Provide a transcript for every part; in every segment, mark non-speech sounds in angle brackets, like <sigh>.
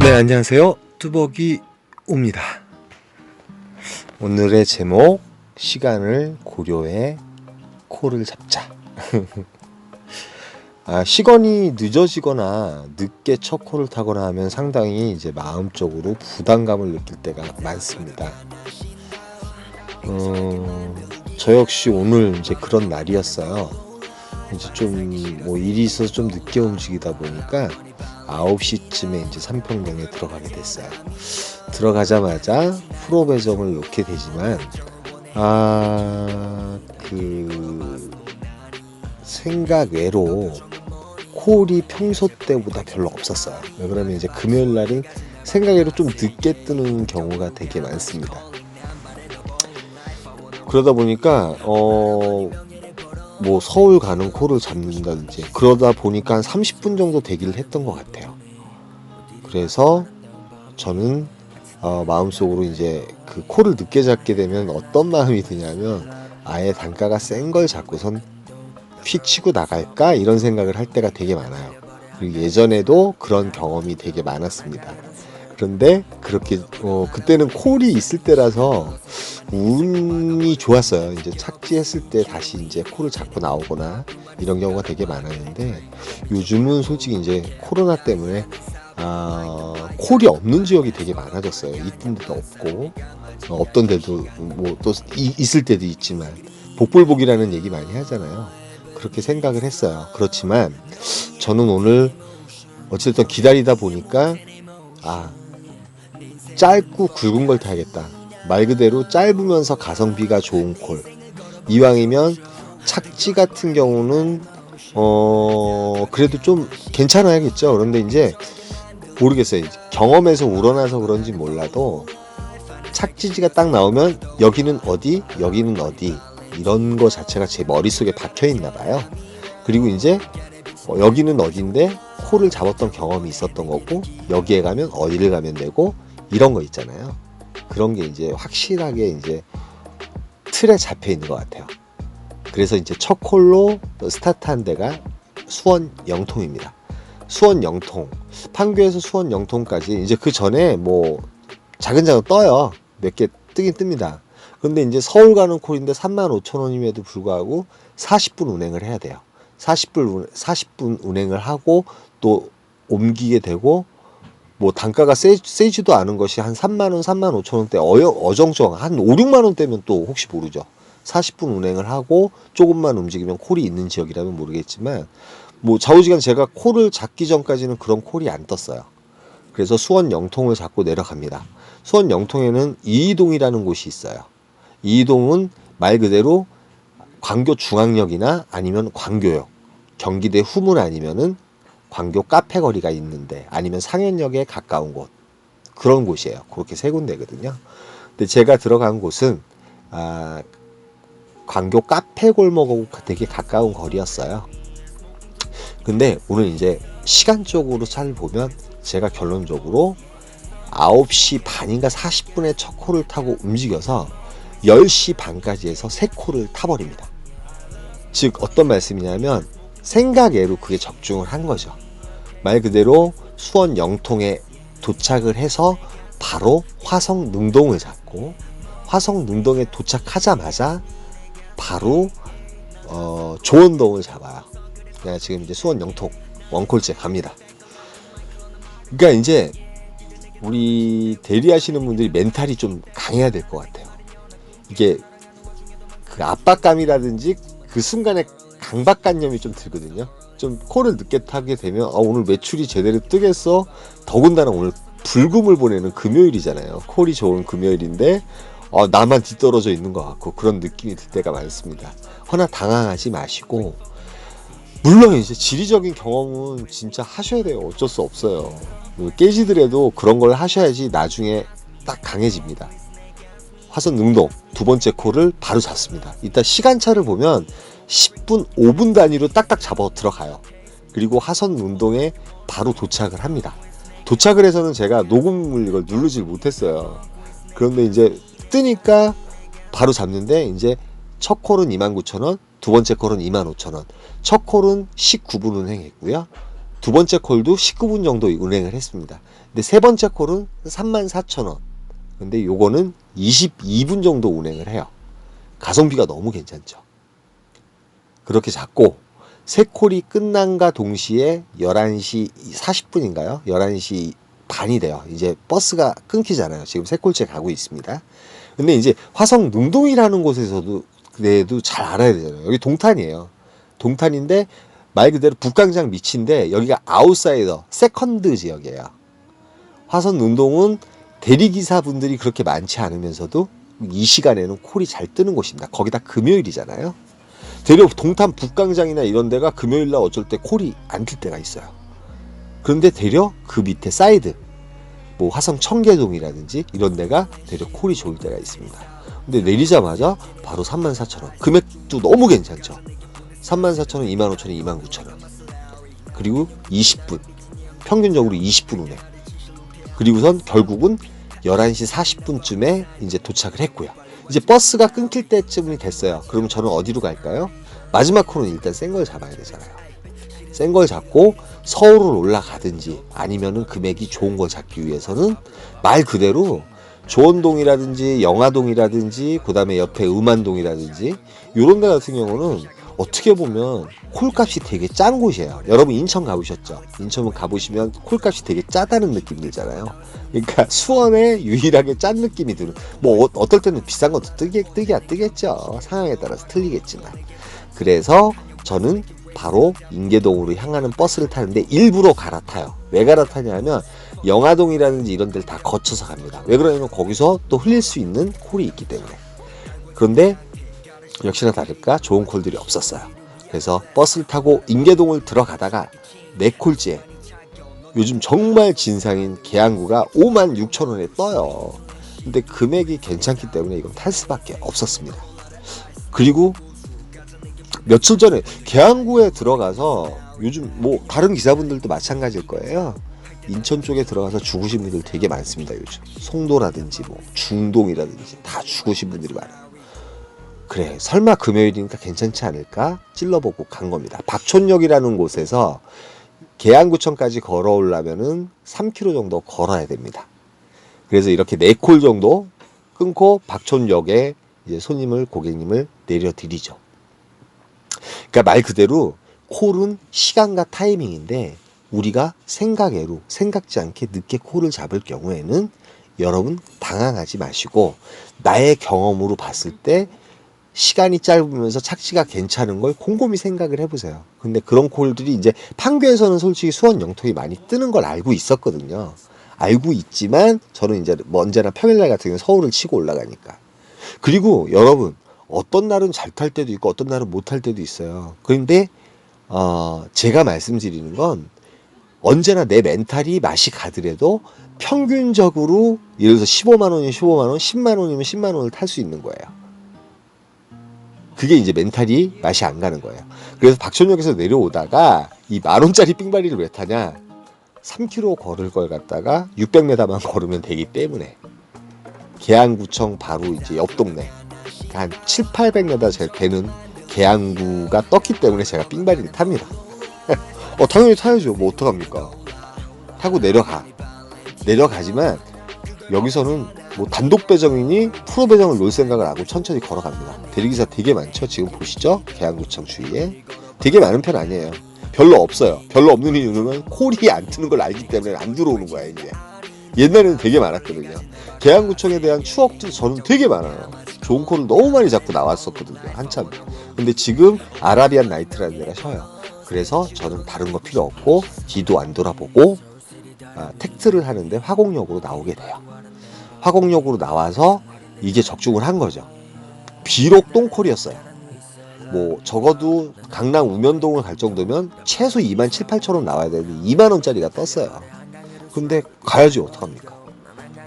네, 안녕하세요. 뚜벅이 옵니다. 오늘의 제목, 시간을 고려해 코를 잡자. <laughs> 아, 시간이 늦어지거나 늦게 첫 코를 타거나 하면 상당히 이제 마음적으로 부담감을 느낄 때가 많습니다. 어, 저 역시 오늘 이제 그런 날이었어요. 이제 좀 뭐 일이 있어서 좀 늦게 움직이다 보니까 9시쯤에 이제 삼평동에 들어가게 됐어요. 들어가자마자 프로 배정을 놓게 되지만 아그 생각 외로 콜이 평소 때보다 별로 없었어요. 왜 그러면 이제 금요일 날은 생각외로 좀 늦게 뜨는 경우가 되게 많습니다. 그러다 보니까 어. 뭐 서울 가는 콜을 잡는다든지 그러다 보니까 한 30분 정도 대기를 했던 것 같아요. 그래서 저는 어, 마음속으로 이제 그 콜을 늦게 잡게 되면 어떤 마음이 드냐면 아예 단가가 센 걸 잡고선 휙 치고 나갈까 이런 생각을 할 때가 되게 많아요. 그리고 예전에도 그런 경험이 되게 많았습니다. 그런데 그렇게 어, 그때는 콜이 있을 때라서 운이 좋았어요. 이제 착지했을 때 다시 이제 콜을 잡고 나오거나 이런 경우가 되게 많았는데 요즘은 솔직히 이제 코로나 때문에 아, 콜이 없는 지역이 되게 많아졌어요. 있던 데도 없고 어, 없던 데도 뭐 또 있을 때도 있지만 복불복이라는 얘기 많이 하잖아요. 그렇게 생각을 했어요. 그렇지만 저는 오늘 어쨌든 기다리다 보니까 아 짧고 굵은 걸 타야겠다. 말 그대로 짧으면서 가성비가 좋은 콜. 이왕이면 착지 같은 경우는 어 그래도 좀 괜찮아야겠죠. 그런데 이제 모르겠어요. 경험에서 우러나서 그런지 몰라도 착지지가 딱 나오면 여기는 어디, 여기는 어디 이런 거 자체가 제 머릿속에 박혀 있나 봐요. 그리고 이제 어, 여기는 어딘데 코를 잡았던 경험이 있었던 거고 여기에 가면 어디를 가면 되고 이런 거 있잖아요. 그런 게 이제 확실하게 이제 틀에 잡혀 있는 것 같아요. 그래서 이제 첫 콜로 스타트한 데가 수원 영통입니다. 수원 영통. 판교에서 수원 영통까지 이제 그 전에 뭐 작은 작은 떠요. 몇 개 뜨긴 뜹니다. 근데 이제 서울 가는 콜인데 3만 5천 원임에도 불구하고 40분 운행을 해야 돼요. 40분 40분 운행을 하고 또 옮기게 되고 뭐 단가가 세, 세지도 않은 것이 한 3만 원, 3만 5천 원대 어여, 어정쩡 한 5, 6만 원대면 또 혹시 모르죠. 40분 운행을 하고 조금만 움직이면 콜이 있는 지역이라면 모르겠지만 뭐 좌우지간 제가 콜을 잡기 전까지는 그런 콜이 안 떴어요. 그래서 수원 영통을 잡고 내려갑니다. 수원 영통에는 이이동이라는 곳이 있어요. 이이동은 말 그대로 광교 중앙역이나 아니면 광교역, 경기대 후문 아니면은 광교 카페 거리가 있는데 아니면 상현역에 가까운 곳 그런 곳이에요. 그렇게 세 군데거든요. 근데 제가 들어간 곳은 아, 광교 카페 골목하고 되게 가까운 거리였어요. 근데 오늘 이제 시간적으로 잘 보면 제가 결론적으로 9시 반인가 40분에 첫 코를 타고 움직여서 10시 반까지 해서 세 코를 타버립니다. 즉 어떤 말씀이냐면 생각외로 그게 적중을 한 거죠. 말 그대로 수원 영통에 도착을 해서 바로 화성 능동을 잡고 화성 능동에 도착하자마자 바로 어, 조원동을 잡아요. 그냥 지금 이제 수원 영통 원콜째 갑니다. 그러니까 이제 우리 대리하시는 분들이 멘탈이 좀 강해야 될 것 같아요. 이게 그 압박감이라든지 그 순간에 강박관념이 좀 들거든요. 좀 코를 늦게 타게 되면 아, 오늘 매출이 제대로 뜨겠어. 더군다나 오늘 불금을 보내는 금요일이잖아요. 콜이 좋은 금요일인데 어, 나만 뒤떨어져 있는 것 같고 그런 느낌이 들 때가 많습니다. 허나 당황하지 마시고 물론 이제 지리적인 경험은 진짜 하셔야 돼요. 어쩔 수 없어요. 뭐 깨지더라도 그런 걸 하셔야지 나중에 딱 강해집니다. 화선 능동 두 번째 콜을 바로 잡습니다. 이따 시간차를 보면 10분, 5분 단위로 딱딱 잡아 들어가요. 그리고 하선 운동에 바로 도착을 합니다. 도착을 해서는 제가 녹음을 이걸 누르질 못했어요. 그런데 이제 뜨니까 바로 잡는데 이제 첫 콜은 29,000원, 두 번째 콜은 25,000원. 첫 콜은 19분 운행했고요. 두 번째 콜도 19분 정도 운행을 했습니다. 근데 세 번째 콜은 34,000원. 근데 요거는 22분 정도 운행을 해요. 가성비가 너무 괜찮죠. 그렇게 잡고 세 콜이 끝난과 동시에 11시 40분인가요? 11시 반이 돼요. 이제 버스가 끊기잖아요. 지금 세 콜째 가고 있습니다. 근데 이제 화성 능동이라는 곳에서도 그래도 잘 알아야 되잖아요. 여기 동탄이에요. 동탄인데 말 그대로 북강장 밑인데 여기가 아웃사이더 세컨드 지역이에요. 화성 능동은 대리기사분들이 그렇게 많지 않으면서도 이 시간에는 콜이 잘 뜨는 곳입니다. 거기다 금요일이잖아요. 대려 동탄 북강장이나 이런 데가 금요일 날 어쩔 때 콜이 안뜰 때가 있어요. 그런데 대려 그 밑에 사이드 뭐 화성 청계동이라든지 이런 데가 대려 콜이 좋을 때가 있습니다. 근데 내리자마자 바로 34,000원. 금액도 너무 괜찮죠. 34,000원, 25,000원, 29,000원. 그리고 20분. 평균적으로 20분 운행. 그리고선 결국은 11시 40분쯤에 이제 도착을 했고요. 이제 버스가 끊길 때쯤이 됐어요. 그러면 저는 어디로 갈까요? 마지막 코는 일단 센 걸 잡아야 되잖아요. 센 걸 잡고 서울을 올라가든지 아니면은 금액이 좋은 걸 잡기 위해서는 말 그대로 조원동이라든지 영화동이라든지 그다음에 옆에 음안동이라든지 요런 데 같은 경우는 어떻게 보면 콜값이 되게 짠 곳이에요. 여러분 인천 가보셨죠? 인천 가보시면 콜값이 되게 짜다는 느낌 들잖아요. 그러니까 수원에 유일하게 짠 느낌이 드는 뭐 어, 어떨 때는 비싼 것도 뜨게 뜨기야 뜨겠죠. 상황에 따라서 틀리겠지만 그래서 저는 바로 인계동으로 향하는 버스를 타는데 일부러 갈아타요. 왜 갈아타냐면 영화동이라든지 이런 데를 다 거쳐서 갑니다. 왜 그러냐면 거기서 또 흘릴 수 있는 콜이 있기 때문에. 그런데 역시나 다를까 좋은 콜들이 없었어요. 그래서 버스를 타고 인계동을 들어가다가 네 콜째 요즘 정말 진상인 계양구가 5만 6천 원에 떠요. 근데 금액이 괜찮기 때문에 이건 탈 수밖에 없었습니다. 그리고 며칠 전에 계양구에 들어가서 요즘 뭐 다른 기사분들도 마찬가지일 거예요. 인천 쪽에 들어가서 죽으신 분들 되게 많습니다. 요즘 송도라든지 뭐 중동이라든지 다 죽으신 분들이 많아요. 그래 설마 금요일이니까 괜찮지 않을까 찔러보고 간 겁니다. 박촌역이라는 곳에서 계양구청까지 걸어오려면은 3km 정도 걸어야 됩니다. 그래서 이렇게 4콜 정도 끊고 박촌역에 이제 손님을 고객님을 내려드리죠. 그러니까 말 그대로 콜은 시간과 타이밍인데 우리가 생각외로 생각지 않게 늦게 콜을 잡을 경우에는 여러분 당황하지 마시고 나의 경험으로 봤을 때 시간이 짧으면서 착지가 괜찮은 걸 곰곰이 생각을 해보세요. 근데 그런 콜들이 이제 판교에서는 솔직히 수원 영통이 많이 뜨는 걸 알고 있었거든요. 알고 있지만 저는 이제 뭐 언제나 평일날 같은 경우 서울을 치고 올라가니까. 그리고 여러분 어떤 날은 잘 탈 때도 있고 어떤 날은 못 탈 때도 있어요. 그런데 어, 제가 말씀드리는 건 언제나 내 멘탈이 맛이 가더라도 평균적으로 예를 들어서 15만 원이면 15만 원, 10만 원이면 10만 원을 탈 수 있는 거예요. 그게 이제 멘탈이 맛이 안 가는 거예요. 그래서 박천역에서 내려오다가 이 만 원짜리 삥바리를 왜 타냐? 3km 걸을 걸 갖다가 600m만 걸으면 되기 때문에 계양구청 바로 이제 옆 동네 한 7, 800m 제 되는 계양구가 떴기 때문에 제가 삥바리를 탑니다. <laughs> 어 당연히 타야죠. 뭐 어떡합니까? 타고 내려가. 내려가지만 여기서는 뭐 단독 배정이니 프로 배정을 놓을 생각을 하고 천천히 걸어갑니다. 대리기사 되게 많죠. 지금 보시죠. 계양구청 주위에 되게 많은 편 아니에요. 별로 없어요. 별로 없는 이유는 콜이 안 트는 걸 알기 때문에 안 들어오는 거야 이제. 옛날에는 되게 많았거든요. 계양구청에 대한 추억도 저는 되게 많아요. 좋은 콜을 너무 많이 잡고 나왔었거든요. 한참. 근데 지금 아라비안 나이트라는 데가 쉬어요. 그래서 저는 다른 거 필요 없고 뒤도 안 돌아보고 아, 택트를 하는데 화곡역으로 나오게 돼요. 화곡역으로 나와서 이게 적중을 한 거죠. 비록 똥콜이었어요. 뭐 적어도 강남 우면동을 갈 정도면 최소 2만 7, 8천 원 나와야 되는데 2만 원짜리가 떴어요. 근데 가야지 어떡합니까?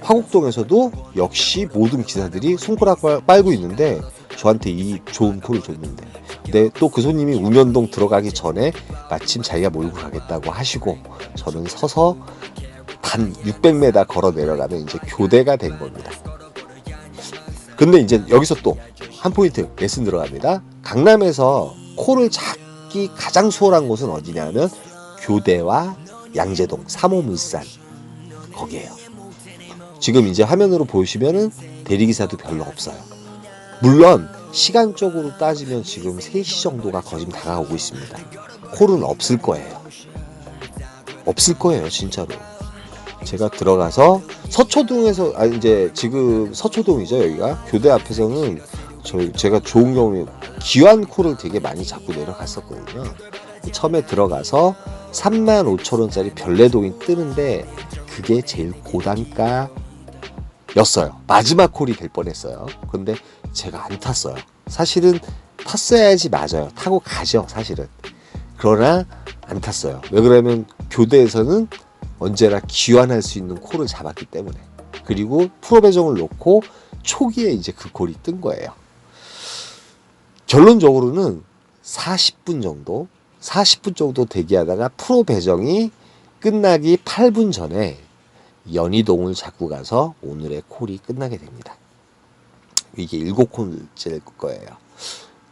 화곡동에서도 역시 모든 기사들이 손가락 빨- 빨고 있는데 저한테 이 좋은 콜을 줬는데 근데 또 그 손님이 우면동 들어가기 전에 마침 자기가 몰고 가겠다고 하시고 저는 서서 단 600m 걸어 내려가는 이제 교대가 된 겁니다. 근데 이제 여기서 또 한 포인트 레슨 들어갑니다. 강남에서 콜을 잡기 가장 수월한 곳은 어디냐면 교대와 양재동 3호 물산 거기에요. 지금 이제 화면으로 보시면은 대리기사도 별로 없어요. 물론 시간적으로 따지면 지금 3시 정도가 거진 다가오고 있습니다. 콜은 없을 거예요. 없을 거예요, 진짜로. 제가 들어가서 서초동에서 아 이제 지금 서초동이죠 여기가 교대 앞에서는 저 제가 좋은 경험이 기완 콜을 되게 많이 잡고 내려갔었거든요. 처음에 들어가서 3만 5천 원짜리 별내동이 뜨는데 그게 제일 고단가였어요. 마지막 콜이 될 뻔했어요. 근데 제가 안 탔어요. 사실은 탔어야지 맞아요. 타고 가죠, 사실은. 그러나 안 탔어요. 왜 그러면 교대에서는 언제나 기환할 수 있는 콜을 잡았기 때문에. 그리고 프로 배정을 놓고 초기에 이제 그 콜이 뜬 거예요. 결론적으로는 40분 정도, 40분 정도 대기하다가 프로 배정이 끝나기 8분 전에 연희동을 잡고 가서 오늘의 콜이 끝나게 됩니다. 이게 일곱 콜째일 거예요.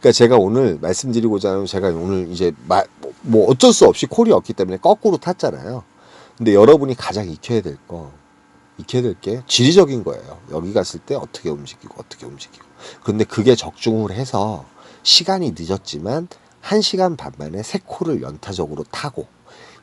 그러니까 제가 오늘 말씀드리고자 하는 제가 오늘 이제 마, 뭐 어쩔 수 없이 콜이 없기 때문에 거꾸로 탔잖아요. 근데 여러분이 가장 익혀야 될 거, 익혀야 될 게 지리적인 거예요. 여기 갔을 때 어떻게 움직이고 어떻게 움직이고. 근데 그게 적중을 해서 시간이 늦었지만 1시간 반 만에 세 콜을 연타적으로 타고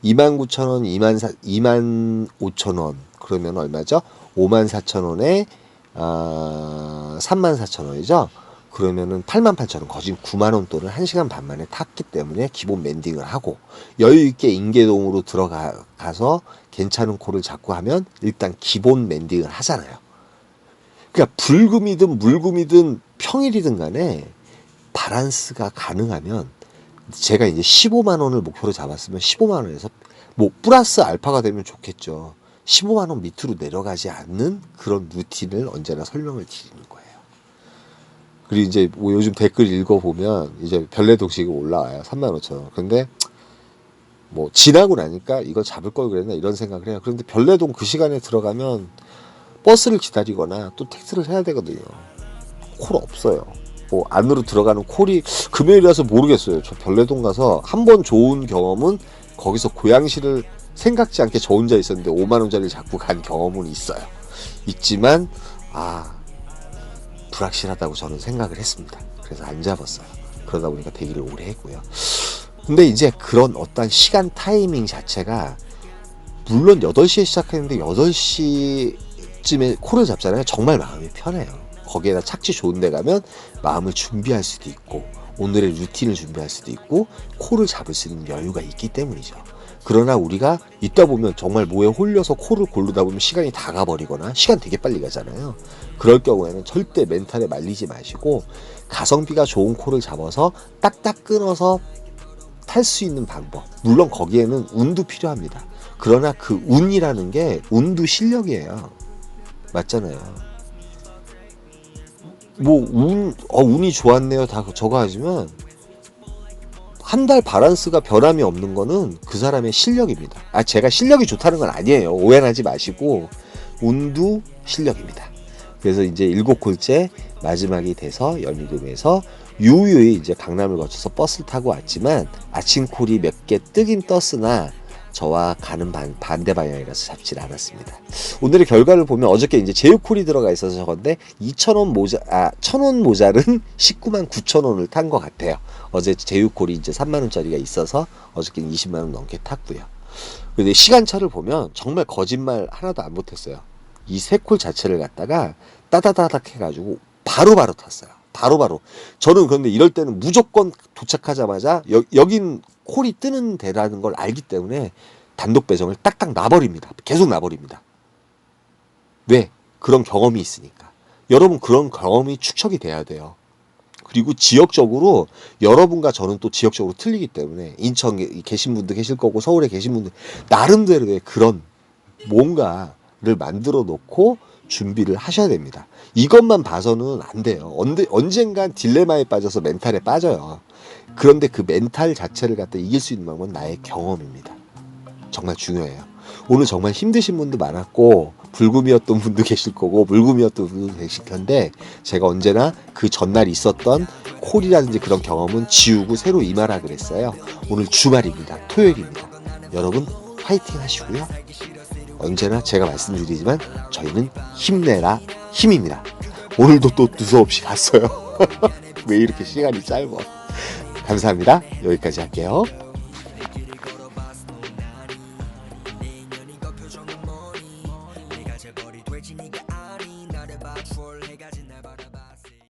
29,000원, 2만 4, 2만 5천원 그러면 얼마죠? 5만 4천 원에 아, 3만 4천 원이죠. 그러면은 8만 8천 원, 거진 9만 원 돈을 1시간 반 만에 탔기 때문에 기본 멘딩을 하고 여유 있게 인계동으로 들어가서 괜찮은 콜을 잡고 하면 일단 기본 멘딩을 하잖아요. 그러니까 불금이든 물금이든 평일이든 간에 바란스가 가능하면 제가 이제 15만 원을 목표로 잡았으면 15만 원에서 뭐 플러스 알파가 되면 좋겠죠. 15만 원 밑으로 내려가지 않는 그런 루틴을 언제나 설명을 드리는 거예요. 그리고 이제 뭐 요즘 댓글 읽어보면 이제 별내 독식이 올라와요. 3만 5천 원. 근데 뭐 지나고 나니까 이거 잡을 걸 그랬나 이런 생각을 해요. 그런데 별내동 그 시간에 들어가면 버스를 기다리거나 또 택시를 해야 되거든요. 콜 없어요. 뭐 안으로 들어가는 콜이 금요일이라서 모르겠어요. 저 별내동 가서 한 번 좋은 경험은 거기서 고양시를 생각지 않게 저 혼자 있었는데 5만 원짜리를 잡고 간 경험은 있어요. 있지만 아 불확실하다고 저는 생각을 했습니다. 그래서 안 잡았어요. 그러다 보니까 대기를 오래 했고요. 근데 이제 그런 어떤 시간 타이밍 자체가 물론 8시에 시작했는데 8시쯤에 콜을 잡잖아요. 정말 마음이 편해요. 거기에다 착지 좋은 데 가면 마음을 준비할 수도 있고 오늘의 루틴을 준비할 수도 있고 콜을 잡을 수 있는 여유가 있기 때문이죠. 그러나 우리가 있다 보면 정말 뭐에 홀려서 콜을 고르다 보면 시간이 다 가버리거나 시간 되게 빨리 가잖아요. 그럴 경우에는 절대 멘탈에 말리지 마시고 가성비가 좋은 콜을 잡아서 딱딱 끊어서 탈 수 있는 방법. 물론 거기에는 운도 필요합니다. 그러나 그 운이라는 게 운도 실력이에요. 맞잖아요. 뭐 운, 어, 운이 좋았네요. 다 저거 하지만 한 달 바란스가 변함이 없는 거는 그 사람의 실력입니다. 아, 제가 실력이 좋다는 건 아니에요. 오해하지 마시고 운도 실력입니다. 그래서 이제 일곱 콜째 마지막이 돼서 연희동에서 유유히 이제 강남을 거쳐서 버스를 타고 왔지만 아침 콜이 몇 개 뜨긴 떴으나 저와 가는 반, 반대 방향이라서 잡질 않았습니다. 오늘의 결과를 보면 어저께 이제 제휴콜이 들어가 있어서 저건데 2,000원 모자, 아, 1,000원 모자른 <laughs> 19만 9천 원을 탄 것 같아요. 어제 제휴콜이 이제 3만 원짜리가 있어서 어저께는 20만 원 넘게 탔고요. 근데 시간차를 보면 정말 거짓말 하나도 안 못했어요. 이 세 콜 자체를 갖다가 따다다닥 해가지고 바로바로 탔어요. 바로 바로. 저는 그런데 이럴 때는 무조건 도착하자마자 여, 여긴 콜이 뜨는 데라는 걸 알기 때문에 단독 배정을 딱딱 놔버립니다. 계속 놔버립니다. 왜? 그런 경험이 있으니까. 여러분 그런 경험이 축적이 돼야 돼요. 그리고 지역적으로 여러분과 저는 또 지역적으로 틀리기 때문에 인천 계신 분도 계실 거고 서울에 계신 분들 나름대로의 그런 뭔가를 만들어 놓고 준비를 하셔야 됩니다. 이것만 봐서는 안 돼요. 언제, 언젠간 딜레마에 빠져서 멘탈에 빠져요. 그런데 그 멘탈 자체를 갖다 이길 수 있는 방법은 나의 경험입니다. 정말 중요해요. 오늘 정말 힘드신 분도 많았고 불금이었던 분도 <laughs> 계실 거고 물금이었던 분도 계실 텐데 제가 언제나 그 전날 있었던 콜이라든지 그런 경험은 지우고 새로 임하라 그랬어요. 오늘 주말입니다. 토요일입니다. 여러분 파이팅 하시고요. 언제나 제가 말씀드리지만 저희는 힘내라 힘입니다. 오늘도 또 두서없이 갔어요. <laughs> 왜 이렇게 시간이 짧아? 감사합니다. 여기까지 할게요.